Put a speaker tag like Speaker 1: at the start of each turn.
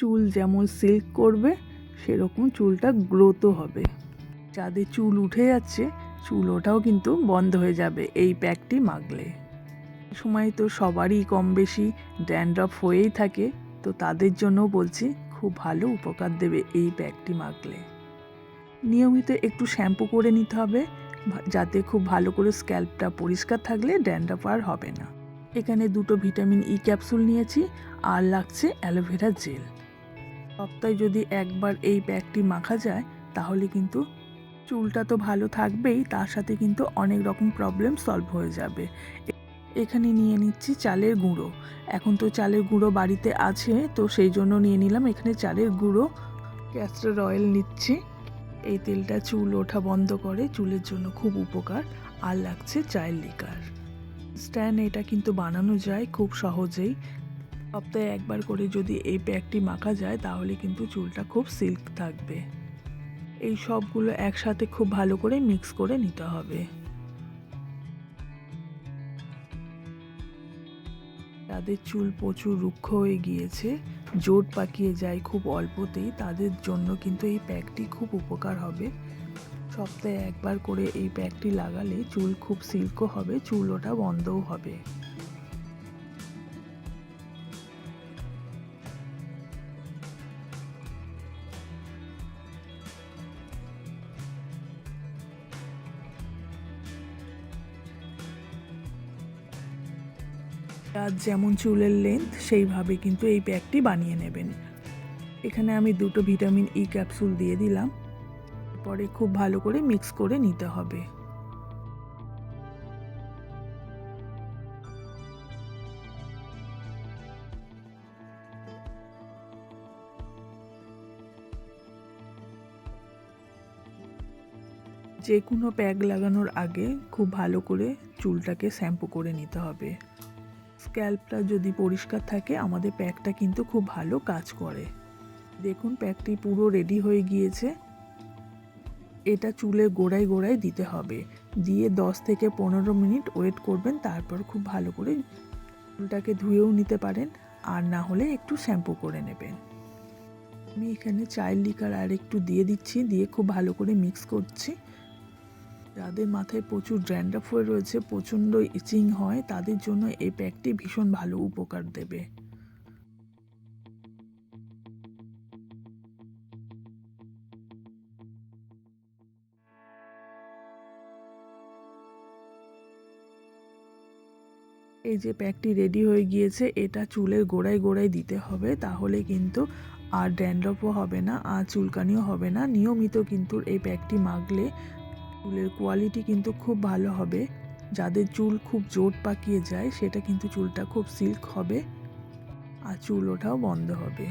Speaker 1: চুল যেমন সিল্ক করবে, সেরকম চুলটা গ্রোথও হবে। যাদের চুল উঠে যাচ্ছে, চুল ওঠাও কিন্তু বন্ধ হয়ে যাবে এই প্যাকটি এই সময় তো সবারই কম বেশি ড্যান্ড্রফ হয়েই থাকে, তো তাদের জন্য বলছি খুব ভালো উপকার দেবে এই প্যাকটি মাখলে। নিয়মিত একটু শ্যাম্পু করে নিতে হবে যাতে খুব ভালো করে স্ক্যাল্পটা পরিষ্কার থাকলে ড্যান্ড্রফ আর হবে না। এখানে দুটো ভিটামিন ই ক্যাপসুল নিয়েছি, আর লাগছে অ্যালোভেরা জেল সপ্তাহে যদি একবার এই প্যাকটি মাখা যায়, তাহলে কিন্তু চুলটা তো ভালো থাকবেই, তার সাথে কিন্তু অনেক রকম প্রবলেম সলভ হয়ে যাবে। এখানে নিয়ে নিচ্ছি চালের গুঁড়ো। এখন তো চালের গুঁড়ো বাড়িতে আছে, তো সেই জন্য নিয়ে নিলাম। এখানে চালের গুঁড়ো ক্যাস্টার অয়েল নিচ্ছি। এই তেলটা চুল ওঠা বন্ধ করে, চুলের জন্য খুব উপকার, আর লাগছে চায়ের লিকার স্ট্যান্ড এটা কিন্তু বানানো যায় খুব সহজেই। সপ্তাহে একবার করে যদি এই প্যাকটি মাখা যায়, তাহলে কিন্তু চুলটা খুব সিল্ক থাকবে। এই সবগুলো একসাথে খুব ভালো করে মিক্স করে নিতে হবে। যাদের চুল প্রচুর রুক্ষ হয়ে গিয়েছে, জোট পাকিয়ে যায় খুব অল্পতেই, তাদের জন্য কিন্তু এই প্যাকটি খুব উপকার হবে। সপ্তাহে একবার করে এই প্যাকটি লাগালে চুল খুব সিল্কও হবে, চুল ওঠা বন্ধও হবে। যার যেমন চুলের লেন্থ সেইভাবে কিন্তু এই প্যাকটি বানিয়ে নেবেন। এখানে আমি দুটো ভিটামিন ই ক্যাপসুল দিয়ে দিলাম। পরে খুব ভালো করে মিক্স করে নিতে হবে। যে কোনো প্যাক লাগানোর আগে খুব ভালো করে চুলটাকে শ্যাম্পু করে নিতে হবে। স্ক্যাল্পটা যদি পরিষ্কার থাকে, আমাদের প্যাকটা কিন্তু খুব ভালো কাজ করে। দেখুন, প্যাকটি পুরো রেডি হয়ে গিয়েছে। এটা চুলের গোড়ায় গোড়ায় দিতে হবে। দিয়ে 10 থেকে পনেরো মিনিট ওয়েট করবেন, তারপর খুব ভালো করে চুলটাকে ধুয়েও নিতে পারেন, আর না হলে একটু শ্যাম্পু করে নেবেন। আমি এখানে চায়ের লিকার আর একটু দিয়ে দিচ্ছি, দিয়ে খুব ভালো করে মিক্স করছি। যাদের মাথায় প্রচুর ড্র্যান্ডাফ হয়ে রয়েছে, প্রচণ্ড ইচিং হয়, তাদের জন্য এই প্যাকটি ভীষণ ভালো উপকার দেবে। এই যে প্যাকটি রেডি হয়ে গিয়েছে, এটা চুলের গোড়ায় গোড়ায় দিতে হবে, তাহলে কিন্তু আর ড্যান্ড্রফও হবে না, আর চুলকানিও হবে না। নিয়মিত কিন্তু এই প্যাকটি মাখলে চুলের কোয়ালিটি কিন্তু খুব ভালো হবে। যাদের চুল খুব জোট পাকিয়ে যায়, সেটা কিন্তু চুলটা খুব সিল্ক হবে। আর চুল ওঠাও বন্ধ হবে।